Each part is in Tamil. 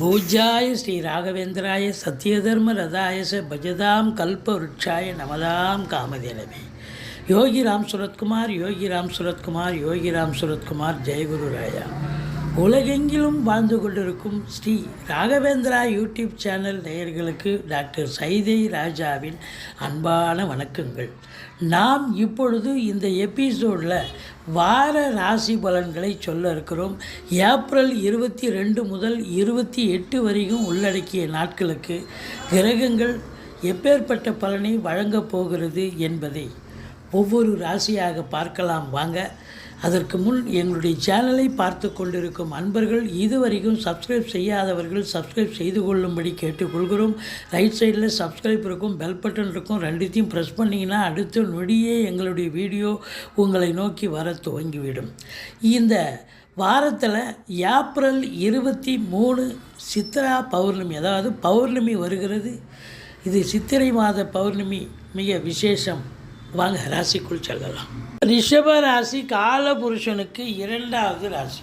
பூஜாய ஸ்ரீ ராகவேந்திராய சத்யதர்ம ரதாயச பஜதாம் கல்பவருட்சாய நமதாம் காமதேனவே யோகி ராம் சுரத்குமார் யோகி ராம் சுரத்குமார் யோகி ராம் சுரத்குமார் ஜெயகுரு ராயா. உலகெங்கிலும் வாழ்ந்து கொண்டிருக்கும் ஸ்ரீ ராகவேந்திரா யூடியூப் சேனல் நேயர்களுக்கு டாக்டர் சைதை ராஜாவின் அன்பான வணக்கங்கள். நாம் இப்பொழுது இந்த எபிசோடில் வார ராசி பலன்களை சொல்ல இருக்கிறோம். ஏப்ரல் இருபத்தி ரெண்டு முதல் இருபத்தி எட்டு வரைக்கும் உள்ளடக்கிய நாட்களுக்கு கிரகங்கள் எப்பேற்பட்ட பலனை வழங்கப் போகிறது என்பதை ஒவ்வொரு ராசியாக பார்க்கலாம். வாங்க அதற்கு முன் எங்களுடைய சேனலை பார்த்து கொண்டிருக்கும் அன்பர்கள் இதுவரைக்கும் சப்ஸ்கிரைப் செய்யாதவர்கள் சப்ஸ்கிரைப் செய்து கொள்ளும்படி கேட்டுக்கொள்கிறோம். ரைட் சைடில் சப்ஸ்கிரைப் இருக்கும் பெல் பட்டன் இருக்கும் ரெண்டுத்தையும் ப்ரெஸ் பண்ணிங்கன்னா அடுத்த நொடியே எங்களுடைய வீடியோ உங்களை நோக்கி வர துவங்கிவிடும். இந்த வாரத்தில் ஏப்ரல் இருபத்தி மூணு சித்ரா பௌர்ணமி அதாவது பௌர்ணமி வருகிறது. இது சித்திரை மாத பௌர்ணமி மிக விசேஷம். வாங்க ராசிக்குள் செல்லலாம். ரிஷப ராசி காலபுருஷனுக்கு இரண்டாவது ராசி.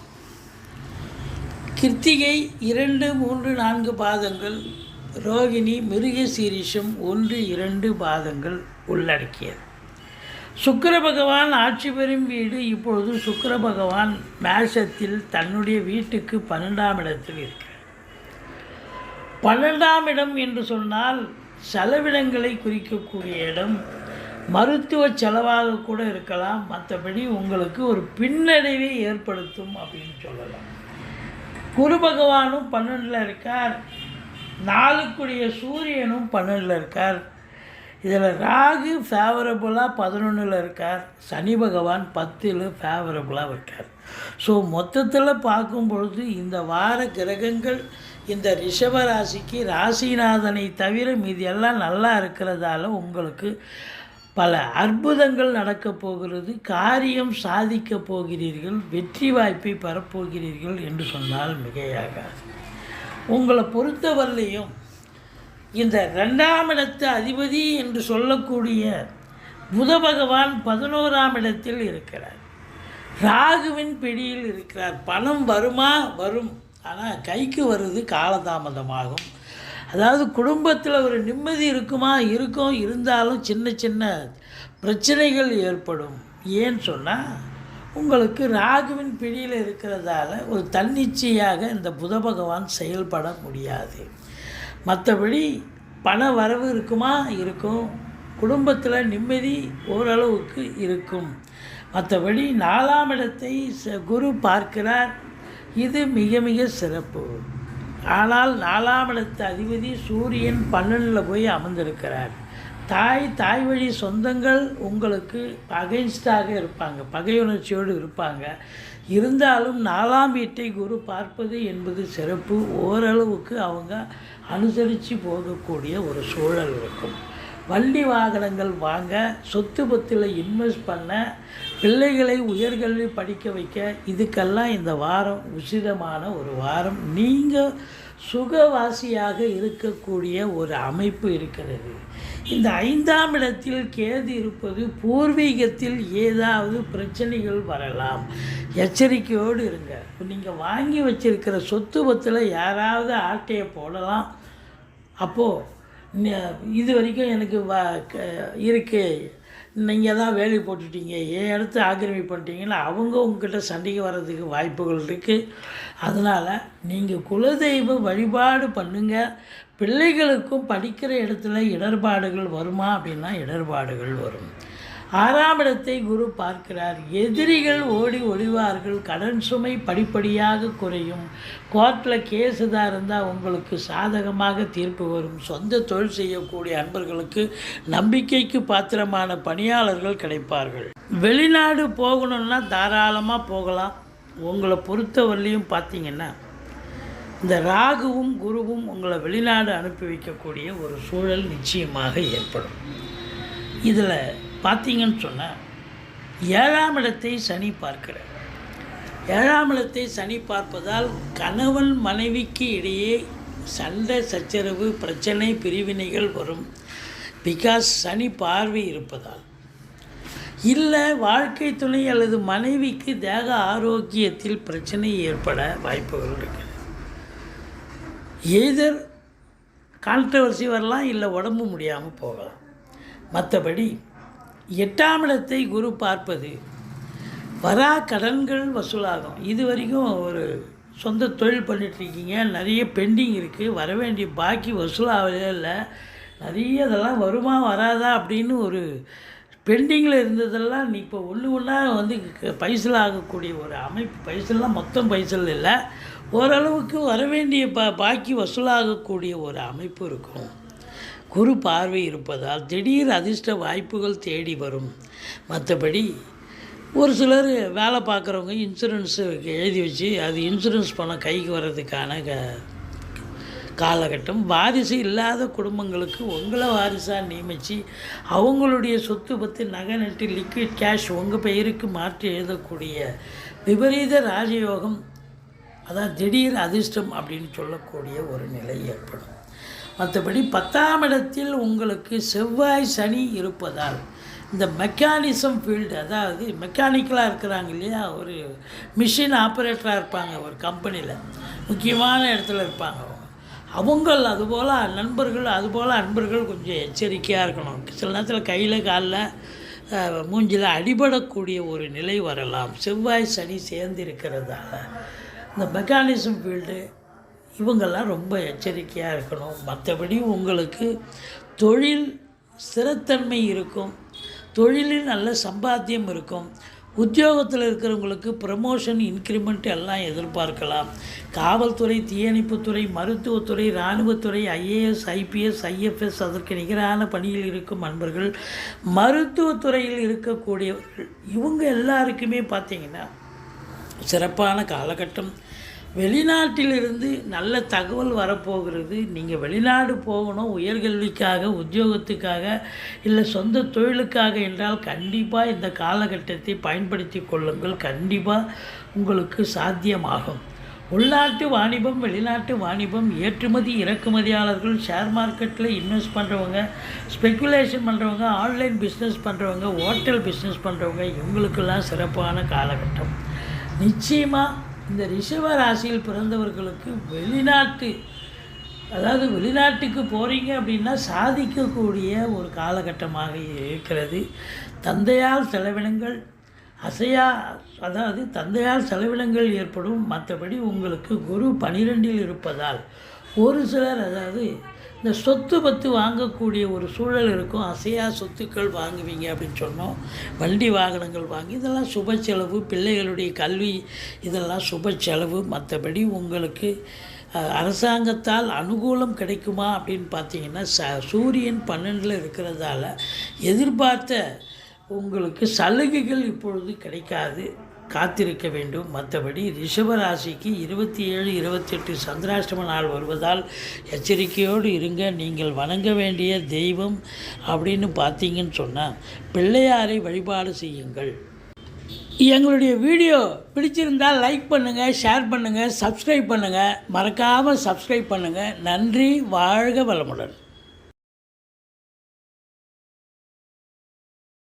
கிருத்திகை இரண்டு மூன்று நான்கு பாதங்கள். ரோகிணி மிருக சீரிஷம் ஒன்று இரண்டு பாதங்கள் உள்ளடக்கியது. சுக்கர பகவான் ஆட்சி பெறும் வீடு இப்பொழுது சுக்கர பகவான் மேஷத்தில் தன்னுடைய வீட்டுக்கு பன்னெண்டாம் இடத்தில் இருக்கிறார். பன்னெண்டாம் இடம் என்று சொன்னால் செலவிடங்களை குறிக்கக்கூடிய இடம். மருத்துவ செலவாக கூட இருக்கலாம். மற்றபடி உங்களுக்கு ஒரு பின்னடைவை ஏற்படுத்தும் அப்படின்னு சொல்லலாம். குரு பகவானும் பன்னெண்டில் இருக்கார். நாளுக்குரிய சூரியனும் பன்னெண்டில் இருக்கார். இதில் ராகு ஃபேவரபுளாக பதினொன்றில் இருக்கார். சனி பகவான் பத்தில் ஃபேவரபுளாக இருக்கார். ஸோ மொத்தத்தில் பார்க்கும் பொழுது இந்த வார கிரகங்கள் இந்த ரிஷப ராசிக்கு ராசிநாதனை தவிர மீதி எல்லாம் நல்லா இருக்கிறதால உங்களுக்கு பல அற்புதங்கள் நடக்கப் போகிறது காரியம் சாதிக்கப் போகிறீர்கள் வெற்றி வாய்ப்பை பெறப்போகிறீர்கள் என்று சொன்னால் மிகையாகாது. உங்களை பொறுத்தவரையிலையும் இந்த ரெண்டாம் இடத்து அதிபதி என்று சொல்லக்கூடிய புத பகவான் பதினோராம் இடத்தில் இருக்கிறார். ராகுவின் பிடியில் இருக்கிறார். பணம் வருமா? வரும். ஆனால் கைக்கு வருது காலதாமதமாகும். அதாவது குடும்பத்தில் ஒரு நிம்மதி இருக்குமா? இருக்கும். இருந்தாலும் சின்ன சின்ன பிரச்சனைகள் ஏற்படும். ஏன்னு சொன்னால் உங்களுக்கு ராகுவின் பிடியில் இருக்கிறதால ஒரு தன்னிச்சையாக இந்த புத பகவான் செயல்பட முடியாது. மற்றபடி பண வரவு இருக்குமா? இருக்கும். குடும்பத்தில் நிம்மதி ஓரளவுக்கு இருக்கும். மற்றபடி நாலாம் இடத்தை ச- குரு பார்க்கிறார். இது மிக மிக சிறப்பு. ஆனால் நாலாம் இடத்து அதிபதி சூரியன் பன்னெண்டில் போய் அமர்ந்திருக்கிறார். தாய் தாய் வழி சொந்தங்கள் உங்களுக்கு அகைன்ஸ்டாக இருப்பாங்க. பகையுணர்ச்சியோடு இருப்பாங்க. இருந்தாலும் நாலாம் வீட்டை குரு பார்ப்பது என்பது சிறப்பு. ஓரளவுக்கு அவங்க அனுசரித்து போகக்கூடிய ஒரு சூழல் இருக்கும். வண்டி வாகனங்கள் வாங்க சொத்து பத்தில் இன்வெஸ்ட் பண்ண பிள்ளைகளை உயர்கல்வி படிக்க வைக்க இதுக்கெல்லாம் இந்த வாரம் உசிதமான ஒரு வாரம். நீங்கள் சுகவாசியாக இருக்கக்கூடிய ஒரு அமைப்பு இருக்கிறது. இந்த ஐந்தாம் இடத்தில் கேது இருப்பது பூர்வீகத்தில் ஏதாவது பிரச்சனைகள் வரலாம். எச்சரிக்கையோடு இருங்க. இப்போ நீங்கள் வாங்கி வச்சிருக்கிற சொத்து பத்தில் யாராவது ஆட்டையை போடலாம். அப்போது இது வரைக்கும் எனக்கு வா க- நீங்கள் தான் வேலை போட்டுட்டீங்க. என் இடத்த ஆக்கிரமிப்பு பண்ணிட்டீங்கன்னா அவங்க உங்ககிட்ட சண்டைக்கு வர்றதுக்கு வாய்ப்புகள் இருக்குது அதனால் நீங்கள் குலதெய்வ வழிபாடு பண்ணுங்கள் பிள்ளைகளுக்கும் படிக்கிற இடத்துல இடர்பாடுகள் வருமா அப்படின்னா இடர்பாடுகள் வரும். ஆறாம் இடத்தை குரு பார்க்கிறார். எதிரிகள் ஓடி ஒளிவார்கள். கடன் சுமை படிப்படியாக குறையும். கோர்ட்டில் கேஸ் தான் இருந்தால் உங்களுக்கு சாதகமாக தீர்ப்பு வரும். சொந்த தொழில் செய்யக்கூடிய அன்பர்களுக்கு நம்பிக்கைக்கு பாத்திரமான பணியாளர்கள் கிடைப்பார்கள். வெளிநாடு போகணுன்னா தாராளமாக போகலாம். உங்களை பொறுத்தவரையிலையும் பார்த்தீங்கன்னா இந்த ராகுவும் குருவும் உங்களை வெளிநாடு அனுப்பி வைக்கக்கூடிய ஒரு சூழல் நிச்சயமாக ஏற்படும். இதில் பார்த்தீங்கன்னு சொன்னால் ஏழாம் இடத்தை சனி பார்க்கிறார். ஏழாம் இடத்தை சனி பார்ப்பதால் கணவன் மனைவிக்கு இடையே சண்டை சச்சரவு பிரச்சனை பிரிவினைகள் வரும். பிகாஸ் சனி பார்வை இருப்பதால். இல்லை வாழ்க்கை துணை அல்லது மனைவிக்கு தேக ஆரோக்கியத்தில் பிரச்சனை ஏற்பட வாய்ப்புகள் இருக்குது எய்தர் கான்ட்ரவர்சி வரலாம் இல்லை உடம்பு முடியாமல் போகலாம். மற்றபடி எட்டாம் இடத்தை குரு பார்ப்பது வரா கடன்கள் வசூலாகும். இது வரைக்கும் ஒரு சொந்த தொழில் பண்ணிகிட்ருக்கீங்க நிறைய பெண்டிங் இருக்குது வர வேண்டிய பாக்கி வசூலாகவே இல்லை. நிறைய இதெல்லாம் வருமா வராதா அப்படின்னு ஒரு பெண்டிங்கில் இருந்ததெல்லாம் நீ இப்போ ஒன்று ஒன்றா வந்து க- பைசல் ஆகக்கூடிய ஒரு அமைப்பு. பைசல்லாம் மொத்தம் பைசல் இல்லை. ஓரளவுக்கு வர வேண்டிய பா பாக்கி வசூலாகக்கூடிய ஒரு அமைப்பு இருக்கும். குரு பார்வை இருப்பதால் திடீர் அதிர்ஷ்ட வாய்ப்புகள் தேடி வரும். மற்றபடி ஒரு சிலர் வேலை பார்க்குறவங்க இன்சூரன்ஸு எழுதி வச்சு அது இன்சூரன்ஸ் பணம் கைக்கு வர்றதுக்கான க காலகட்டம். வாரிசு இல்லாத குடும்பங்களுக்கு உங்களை வாரிசாக நியமித்து அவங்களுடைய சொத்து பற்றி நகை நட்டு லிக்விட் கேஷ் உங்கள் பெயருக்கு மாற்றி எழுதக்கூடிய விபரீத ராஜயோகம். அதான் திடீர் அதிர்ஷ்டம் அப்படின்னு சொல்லக்கூடிய ஒரு நிலை ஏற்படும். மற்றபடி பத்தாம் இடத்தில் உங்களுக்கு செவ்வாய் சனி இருப்பதால் இந்த மெக்கானிசம் ஃபீல்டு அதாவது மெக்கானிக்கலாக இருக்கிறாங்க இல்லையா? ஒரு மிஷின் ஆப்ரேட்டராக இருப்பாங்க ஒரு கம்பெனியில் முக்கியமான இடத்துல இருப்பாங்க அவங்கள் அதுபோல் நண்பர்கள் அதுபோல் அன்பர்கள் கொஞ்சம் எச்சரிக்கையாக இருக்கணும். சில நேரத்தில் கையில் காலில் மூஞ்சில் அடிபடக்கூடிய ஒரு நிலை வரலாம். செவ்வாய் சனி சேர்ந்து இருக்கிறதால. இந்த மெக்கானிசம் ஃபீல்டு இவங்கெல்லாம் ரொம்ப எச்சரிக்கையாக இருக்கணும். மற்றபடி உங்களுக்கு தொழில் ஸ்திரத்தன்மை இருக்கும். தொழிலில் நல்ல சம்பாத்தியம் இருக்கும். உத்தியோகத்தில் இருக்கிறவங்களுக்கு ப்ரமோஷன் இன்க்ரிமெண்ட் எல்லாம் எதிர்பார்க்கலாம். காவல்துறை தீயணைப்புத்துறை மருத்துவத்துறை இராணுவத்துறை ஐஏஎஸ் ஐபிஎஸ் ஐஎஃப்எஸ் அதற்கு நிகரான பணியில் இருக்கும் நண்பர்கள் மருத்துவத்துறையில் இருக்கக்கூடியவர்கள் இவங்க எல்லாருக்குமே பார்த்திங்கன்னா சிறப்பான காலகட்டம். வெளிநாட்டிலிருந்து நல்ல தகவல் வரப்போகிறது. நீங்கள் வெளிநாடு போகணும் உயர்கல்விக்காக உத்தியோகத்துக்காக இல்லை சொந்த தொழிலுக்காக என்றால் கண்டிப்பாக இந்த காலகட்டத்தை பயன்படுத்தி கொள்ளுங்கள். கண்டிப்பாக உங்களுக்கு சாத்தியமாகும். உள்நாட்டு வாணிபம் வெளிநாட்டு வாணிபம் ஏற்றுமதி இறக்குமதியாளர்கள் ஷேர் மார்க்கெட்டில் இன்வெஸ்ட் பண்ணுறவங்க ஸ்பெக்குலேஷன் பண்ணுறவங்க ஆன்லைன் பிஸ்னஸ் பண்ணுறவங்க ஹோட்டல் பிஸ்னஸ் பண்ணுறவங்க இவங்களுக்கெல்லாம் சிறப்பான காலகட்டம். நிச்சயமாக இந்த ரிஷப ராசியில் பிறந்தவர்களுக்கு வெளிநாட்டு அதாவது வெளிநாட்டுக்கு போகிறீங்க அப்படின்னா சாதிக்கக்கூடிய ஒரு காலகட்டமாக இருக்கிறது. தந்தையால் செலவினங்கள் அசையா அதாவது தந்தையால் செலவினங்கள் ஏற்படும். மற்றபடி உங்களுக்கு குரு பனிரெண்டில் இருப்பதால் ஒரு சிலர் அதாவது இந்த சொத்து பத்து வாங்கக்கூடிய ஒரு சூழல் இருக்கும். அசையா சொத்துக்கள் வாங்குவீங்க அப்படின்னு சொன்னோம். வண்டி வாகனங்கள் வாங்கி இதெல்லாம் சுப செலவு பிள்ளைகளுடைய கல்வி இதெல்லாம் சுப செலவு. மற்றபடி உங்களுக்கு அரசாங்கத்தால் அனுகூலம் கிடைக்குமா அப்படின்னு பார்த்தீங்கன்னா ச சூரியன் பன்னெண்டில் இருக்கிறதால எதிர்பார்த்த உங்களுக்கு சலுகைகள் இப்பொழுது கிடைக்காது. காத்திருக்க வேண்டும். மற்றபடி ரிஷபராசிக்கு இருபத்தி ஏழு இருபத்தெட்டு சந்திராஷ்டம நாள் வருவதால் எச்சரிக்கையோடு இருங்க. நீங்கள் வணங்க வேண்டிய தெய்வம் அப்படின்னு பார்த்தீங்கன்னு சொன்னால் பிள்ளையாரை வழிபாடு செய்யுங்கள். எங்களுடைய வீடியோ பிடிச்சிருந்தால் லைக் பண்ணுங்கள் ஷேர் பண்ணுங்கள் சப்ஸ்கிரைப் பண்ணுங்கள் மறக்காமல் சப்ஸ்கிரைப் பண்ணுங்கள் நன்றி வாழ்க வளமுடன்.